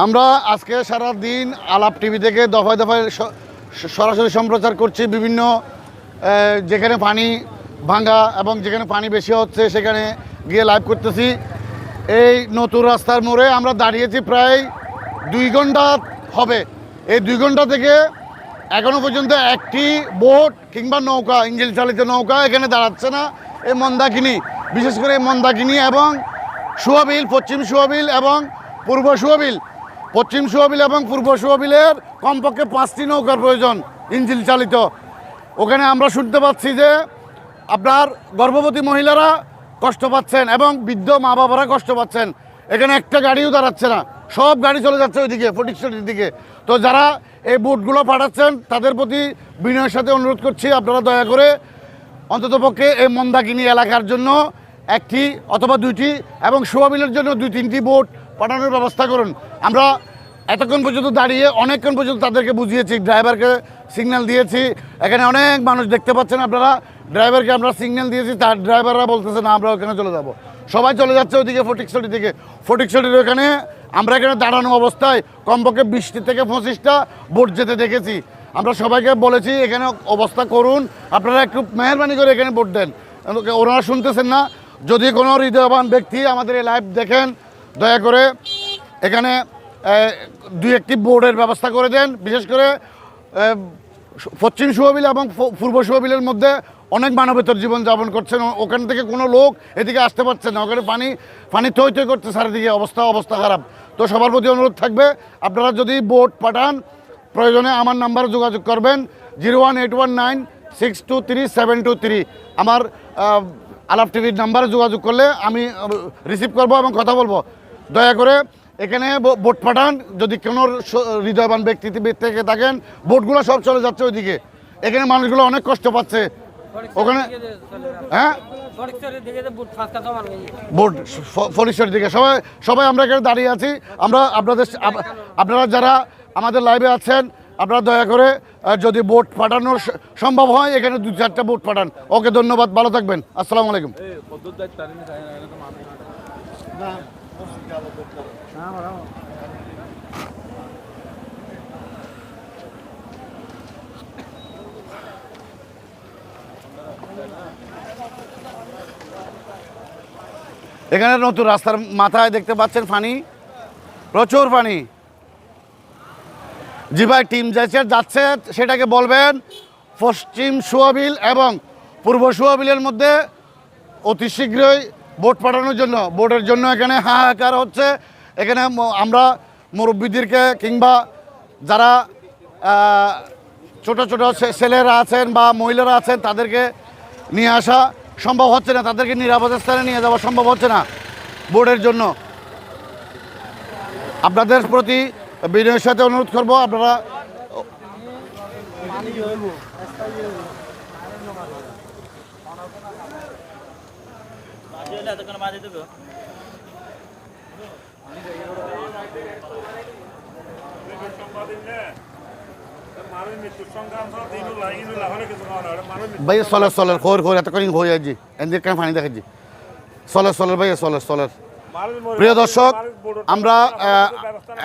আমরা আজকে সারা দিন আলাপ টিভি থেকে দফায় দফায় সরাসরি সম্প্রচার করছি বিভিন্ন যেখানে পানি ভাঙ্গা এবং যেখানে পানি বেশি হচ্ছে সেখানে গিয়ে লাইভ করতেছি। এই নতুন রাস্তার মোড়ে আমরা দাঁড়িয়েছি প্রায় দুই ঘণ্টা হবে। এই দুই ঘণ্টা থেকে এখনও পর্যন্ত একটি বোট কিংবা নৌকা, ইঞ্জিন চালিত নৌকা এখানে দাঁড়াচ্ছে না। এই মন্দাকিনি, বিশেষ করে এই মন্দাকিনি এবং সুয়াবিল, পশ্চিম সুয়াবিল এবং পূর্ব সুয়াবিল। পশ্চিম সুয়াবিল এবং পূর্ব সুয়াবিলের কমপক্ষে পাঁচটি নৌকার প্রয়োজন ইঞ্জিন চালিত। ওখানে আমরা শুনতে পাচ্ছি যে আপনার গর্ভবতী মহিলারা কষ্ট পাচ্ছেন এবং বৃদ্ধ মা বাবারা কষ্ট পাচ্ছেন। এখানে একটা গাড়িও দাঁড়াচ্ছে না। সব গাড়ি চলে যাচ্ছে ওইদিকে ফটিকশির দিকে। তো যারা এই বোটগুলো পাঠাচ্ছেন, তাদের প্রতি বিনয়ের সাথে অনুরোধ করছি, আপনারা দয়া করে অন্ততপক্ষে এই মন্দাকিনী এলাকার জন্য একটি অথবা দুইটি এবং সোয়াবিলের জন্য দুই তিনটি বোট পাঠানোর ব্যবস্থা করুন। আমরা এতক্ষণ পর্যন্ত দাঁড়িয়ে, অনেকক্ষণ পর্যন্ত তাদেরকে বুঝিয়েছি, ড্রাইভারকে সিগন্যাল দিয়েছি। এখানে অনেক মানুষ দেখতে পাচ্ছেন আপনারা। ড্রাইভারকে আমরা সিগন্যাল দিয়েছি, তার ড্রাইভাররা বলতেছে, না, আমরা ওখানে চলে যাব। সবাই চলে যাচ্ছে ওইদিকে ফটিকছড়ি দিকে। ফটিকছড়ির ওখানে আমরা এখানে দাঁড়ানো অবস্থায়, কমপক্ষে বিশটি থেকে পঁচিশটা বোট যেতে দেখেছি। আমরা সবাইকে বলেছি, এখানে অবস্থা করুন। আপনারা একটু মেহরবানি করে এখানে ভোট দেন। ওনারা শুনতেছেন না। যদি কোনো হৃদয়বান ব্যক্তি আমাদের এই লাইভ দেখেন, দয়া করে এখানে দুই একটি বোর্ডের ব্যবস্থা করে দেন। বিশেষ করে পশ্চিম সুহবিল এবং পূর্ব সুহবিলের মধ্যে অনেক মানবেতর জীবন যাপন করছেন। ওখান থেকে কোনো লোক এদিকে আসতে পারছে না। ওখানে পানি পানি থই থই করছে, চারিদিকে অবস্থা অবস্থা খারাপ। তো সবার প্রতি অনুরোধ থাকবে, আপনারা যদি বোট পাঠান, প্রয়োজনে আমার নাম্বারে যোগাযোগ করবেন, zero one eight one nine six two three seven two three. আমার আলাপ টিভির নাম্বারে যোগাযোগ করলে আমি রিসিভ করব এবং কথা বলব। দয়া করে এখানে ব- বোট পাঠান যদি কোনো হৃদয়বান ব্যক্তি থেকে থাকেন বোটগুলো সব চলে যাচ্ছে ওইদিকে। এখানে মানুষগুলো অনেক কষ্ট পাচ্ছে। ওখানে হ্যাঁ? বুট ফাঁকা জমান গেছে। বোর্ড ফরিশ্বর দিকে। সবাই সবাই আমরা এখানে দাঁড়িয়ে আছি। আমরা আপনাদের আপনারা যারা আমাদের লাইভে আছেন আপনারা দয়া করে যদি বোট পাঠানোর সম্ভব হয় এখানে দু চারটা বোট পাঠান। ওকে ধন্যবাদ। ভালো থাকবেন। আসসালামু আলাইকুম। এখানে নতুন রাস্তার মাথায় দেখতে পাচ্ছেন পানি প্রচুর পানি জি ভাই, টিম যাচ্ছে যাচ্ছে, সেটাকে বলবেন পশ্চিম সুয়াবিল এবং পূর্ব সুয়াবিলের মধ্যে অতি শীঘ্রই বোট পাঠানোর জন্য বোটের জন্য এখানে হাহাকার হচ্ছে। এখানে আমরা মুরব্বীদেরকে কিংবা যারা ছোট ছোট ছেলেরা আছেন বা মহিলারা আছেন, তাদেরকে নিয়ে আসা সম্ভব হচ্ছে না। তাদেরকে নিরাপদ স্থানে নিয়ে যাওয়া সম্ভব হচ্ছে না বোর্ডের জন্য। আপনাদের প্রতি বিনয়ের সাথে অনুরোধ করব, আপনারা ভাই সলের সলের খোর খোর এত করে হয়ে যাচ্ছি এদের কেন পানি দেখাচ্ছি সলের সলের ভাই সলের সলের প্রিয় দর্শক, আমরা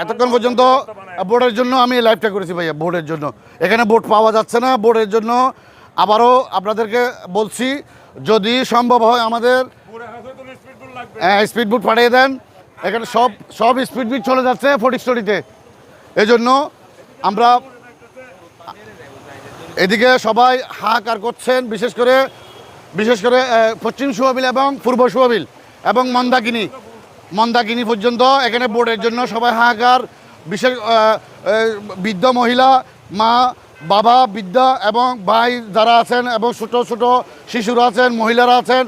এতক্ষণ পর্যন্ত বোর্ডের জন্য আমি লাইভটা করেছি, ভাইয়া, বোর্ডের জন্য। এখানে বোট পাওয়া যাচ্ছে না, বোর্ডের জন্য। আবারও আপনাদেরকে বলছি, যদি সম্ভব হয় আমাদের স্পিড বোট পাঠিয়ে দেন। এখানে সব সব স্পিড বুট চলে যাচ্ছে ফটিক স্টোরিতে এই জন্য আমরা এদিকে সবাই হাহাকার করছেন, বিশেষ করে বিশেষ করে পশ্চিম সুয়াবিল এবং পূর্ব সুয়াবিল এবং মন্দাকিনি। মন্দাকিনি পর্যন্ত এখানে বোর্ডের জন্য সবাই হাহাকার বিশেষ বৃদ্ধ মহিলা, মা, বাবা, বৃদ্ধা এবং ভাই যারা আছেন এবং ছোট ছোট শিশুরা আছেন, মহিলারা আছেন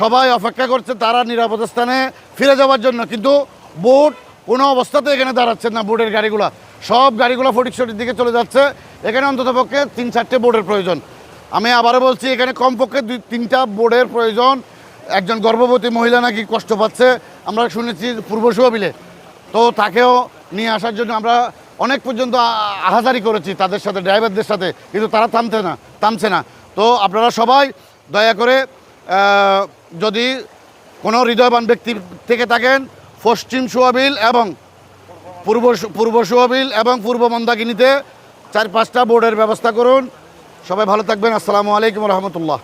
সবাই অপেক্ষা করছে তারা নিরাপদ স্থানে ফিরে যাওয়ার জন্য, কিন্তু বোট কোনো অবস্থাতে এখানে দাঁড়াচ্ছেন না বোটের গাড়িগুলো। সব গাড়িগুলো ফটিকশটির দিকে চলে যাচ্ছে। এখানে অন্ততপক্ষে তিন চারটে বোর্ডের প্রয়োজন। আমি আবারও বলছি, এখানে কমপক্ষে দুই, তিনটা বোর্ডের প্রয়োজন। একজন গর্ভবতী মহিলা নাকি কষ্ট পাচ্ছে, আমরা শুনেছি পূর্ব সুয়াবিলে তো তাকেও নিয়ে আসার জন্য আমরা অনেক পর্যন্ত আহাজারি করেছি তাদের সাথে, ড্রাইভারদের সাথে, কিন্তু তারা থামতে না, থামছে না। তো আপনারা সবাই দয়া করে যদি কোনো হৃদয়বান ব্যক্তি থেকে থাকেন, পশ্চিম সোয়াবিল এবং পূর্ব পূর্ব সোয়াবিল এবং পূর্ব মন্দাকিনীতে চার পাঁচটা বোর্ডের ব্যবস্থা করুন। সবাই ভালো থাকবেন। আসসালামু আলাইকুম রহমতুল্লাহ।